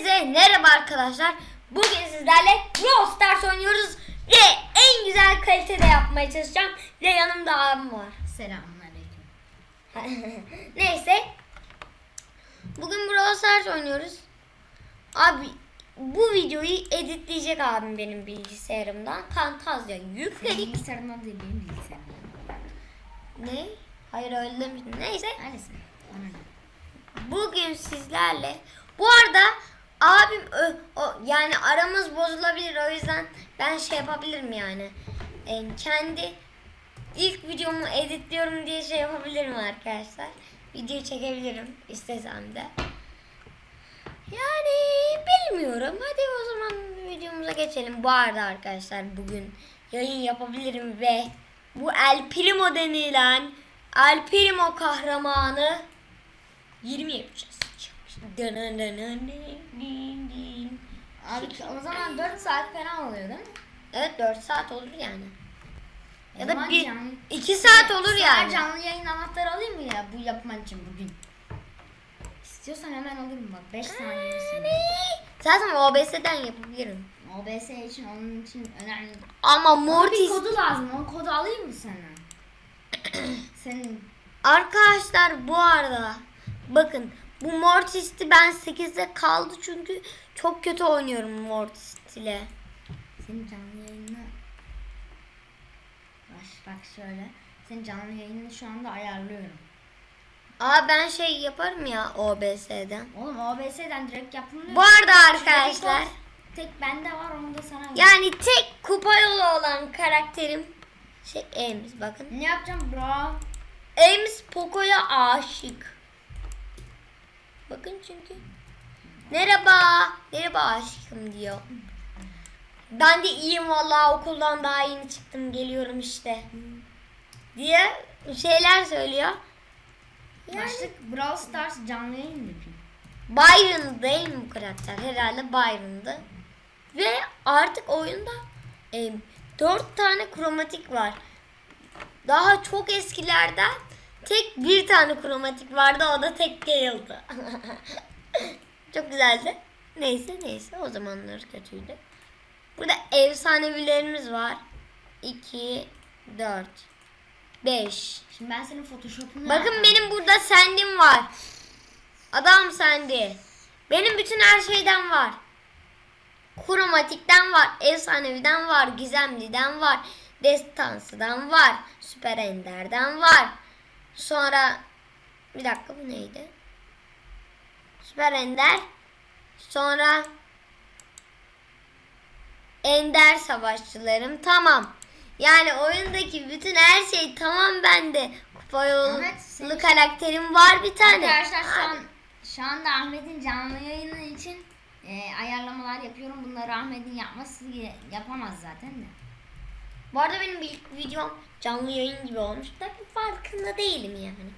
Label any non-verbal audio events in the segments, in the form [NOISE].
Hepinize merhaba arkadaşlar. Bugün sizlerle Brawl Stars oynuyoruz ve en güzel kalitede yapmaya çalışacağım. Ve yanımda abim var. Selamünaleyküm. [LAUGHS] Neyse. Bugün Brawl Stars oynuyoruz. Abi bu videoyu editleyecek abim benim bilgisayarımdan. Kantazya yükledik. Bilgisayarımdan değil benim bilgisayarımdan. Ne? Hayır öyle demiştim. Neyse. Ne? Bugün sizlerle bu arada abim ö- o, yani aramız bozulabilir o yüzden ben şey yapabilirim yani. E, kendi ilk videomu editliyorum diye şey yapabilirim arkadaşlar. Video çekebilirim istesem de. Yani bilmiyorum. Hadi o zaman videomuza geçelim. Bu arada arkadaşlar bugün yayın yapabilirim ve bu El Primo denilen El Primo kahramanı 20 yapacağız. Abi o zaman 4 saat falan oluyor değil mi? Evet 4 saat olur yani. Ya da bir, yani- 2 saat olur yani. canlı yayın anahtarı alayım mı ya bu yapman için bugün? İstiyorsan hemen alırım bak 5 saniyesin. Zaten OBS'den yapabilirim. OBS için onun için önemli. Ama Ama bir Mortis kodu lazım. O kodu alayım mı sana? [CLEARS THROAT] Senin arkadaşlar bu arada bakın bu Mortis'ti ben 8'de kaldı çünkü çok kötü oynuyorum Mortis ile. senin canlı yayını Baş bak şöyle. Senin canlı yayını şu anda ayarlıyorum. Aa ben şey yaparım ya OBS'den. Oğlum OBS'den direkt yapılmıyor. Bu arada arkadaşlar Tek bende var onu da sana yani tek kupa yolu olan karakterim şey Ames bakın. Ne yapacağım bro? Ames Poco'ya aşık. Bakın çünkü. Merhaba. Merhaba aşkım diyor. Ben de iyiyim vallahi okuldan daha yeni çıktım geliyorum işte. Diye şeyler söylüyor. Yani Başlık Brawl Stars canlı yayın mı? Byron değil mi bu karakter? Herhalde Byron'dı. Ve artık oyunda e, 4 tane kromatik var. Daha çok eskilerden tek bir tane kromatik vardı o da tek Gale'dı. [LAUGHS] çok güzeldi. Neyse neyse o zamanlar kötüydü. Burada efsanevilerimiz var. 2, 4, 5. Şimdi ben senin Photoshop'unu Bakın benim burada sendim var. Adam sendi. Benim bütün her şeyden var. Kromatikten var, efsaneviden var, gizemliden var, destansıdan var, süper enderden var. Sonra bir dakika bu neydi? Süper ender. Sonra ender savaşçılarım tamam. Yani oyundaki bütün her şey tamam bende. Kupa yolu Ahmet, senin- karakterim var bir tane. Arkadaşlar şu an şu anda Ahmet'in canlı yayını için e, ayarlamalar yapıyorum. Bunları Ahmet'in yapması yapamaz zaten de. Bu arada benim ilk videom canlı yayın gibi olmuş. Tabii farkında değilim yani.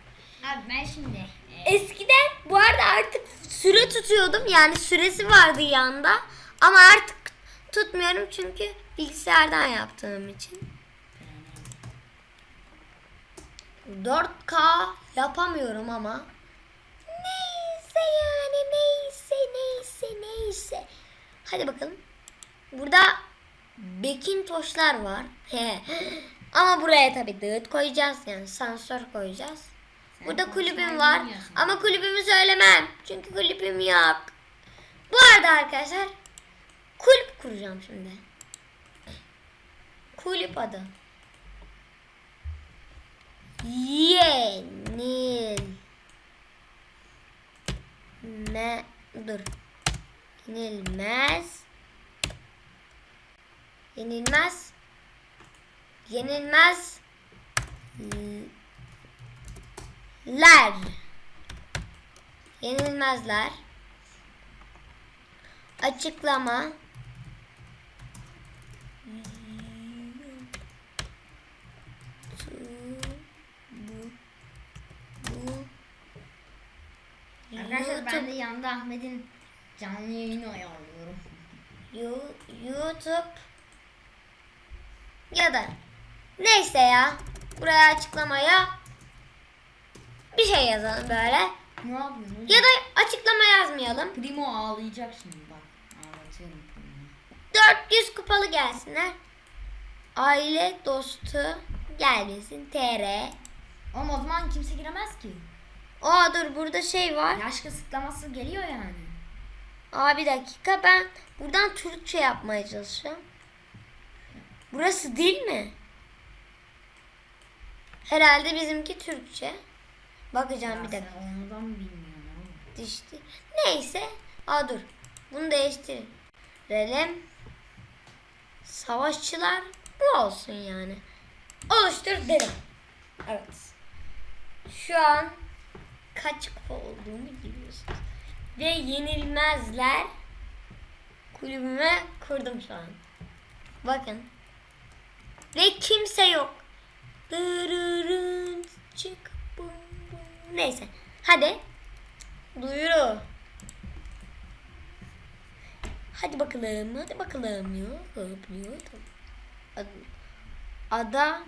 Abi ben şimdi e, Eskiden bu arada artık süre tutuyordum. Yani süresi vardı yanında. Ama artık tutmuyorum çünkü bilgisayardan yaptığım için. 4K yapamıyorum ama. Neyse yani neyse neyse neyse. Hadi bakalım. Burada Bekintoşlar var. [GASPS] ama buraya tabii dağıt koyacağız yani sansör koyacağız. Sen Burada kulübüm var bilmiyorsun. ama kulübümü söylemem. Çünkü kulübüm yok. Bu arada arkadaşlar kulüp kuracağım şimdi. Kulüp adı. Yenil. Me dur. Yenilmez. Yenilmez. Yenilmez. Ler. Yenilmezler. Açıklama. Arkadaşlar ben de yanında Ahmet'in canlı yayını ayarlıyorum. YouTube ya da neyse ya buraya açıklamaya bir şey yazalım böyle Ne yapıyorsun? Ya da açıklama yazmayalım. Primo ağlayacak şimdi bak. Ağlatıyorum Primo'yu. 400 kupalı gelsinler. Aile dostu gelmesin. TR. Oğlum o zaman kimse giremez ki. Aa dur burada şey var. Yaş kısıtlaması geliyor yani. Aa bir dakika ben buradan Türkçe yapmaya çalışacağım. Burası değil mi? Herhalde bizimki Türkçe. Bakacağım Ya bir dakika. ondan bilmiyorsun oğlum. Dişti. Neyse. Aa dur. Bunu değiştirelim. Savaşçılar bu olsun yani. Oluştur dedim. Evet. Şu an kaç kupa olduğumu biliyorsunuz. Ve yenilmezler kulübüme kurdum şu an. Bakın. Ve kimse yok. Dırırın, çık bum bum. Neyse. Hadi. Duyuru. Hadi bakalım, hadi bakalım. Yok, yok. Ad- Ada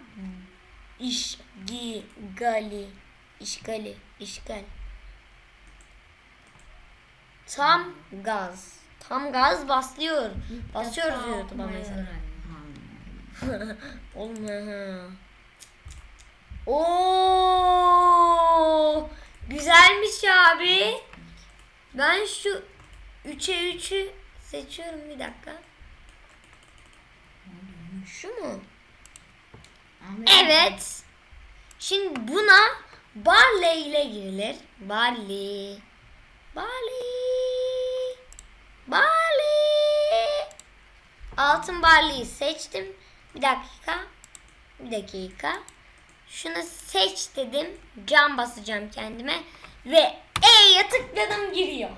işgali, işgali, işgal. Tam gaz. Tam gaz basıyor. Basıyoruz YouTube'a mesela. [LAUGHS] Oğlum he. Oo! Güzelmiş abi. Ben şu 3'e 3'ü seçiyorum bir dakika. Şu mu? Evet. Şimdi buna Barley ile girilir. Barley. Barley. Barley. Altın barley'i seçtim. Bir dakika. Bir dakika. Şunu seç dedim. Cam basacağım kendime. Ve E'ye tıkladım giriyor.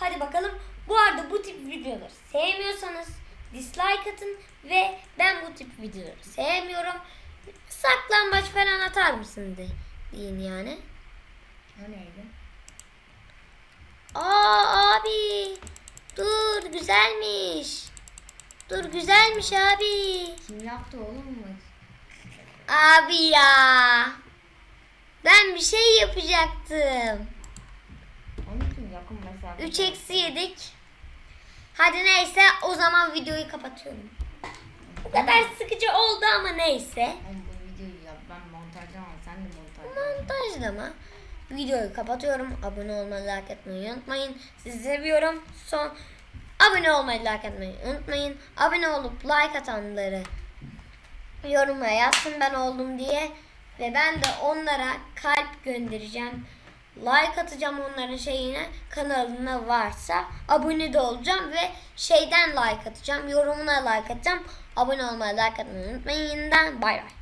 Hadi bakalım. Bu arada bu tip videoları sevmiyorsanız dislike atın ve ben bu tip videoları sevmiyorum. Saklambaç falan atar mısın de, deyin yani. O neydi? Aa abi. Dur güzelmiş. Dur güzelmiş abi. Kim yaptı oğlum bu? Abi ya. Ben bir şey yapacaktım. Onun için yakın mesafe. 3 eksi yedik. Hadi neyse o zaman videoyu kapatıyorum. Bu kadar sıkıcı oldu ama neyse. Oğlum bu videoyu yap. Ben montajlamam. Sen de montajla. Montajlama. Videoyu kapatıyorum. Abone olmayı, like etmeyi unutmayın. Sizi seviyorum. Son abone olmayı, like etmeyi unutmayın. Abone olup like atanları yoruma yazsın ben oldum diye. Ve ben de onlara kalp göndereceğim. Like atacağım onların şeyine kanalına varsa abone de olacağım ve şeyden like atacağım yorumuna like atacağım abone olmayı like atmayı unutmayın yeniden bay bay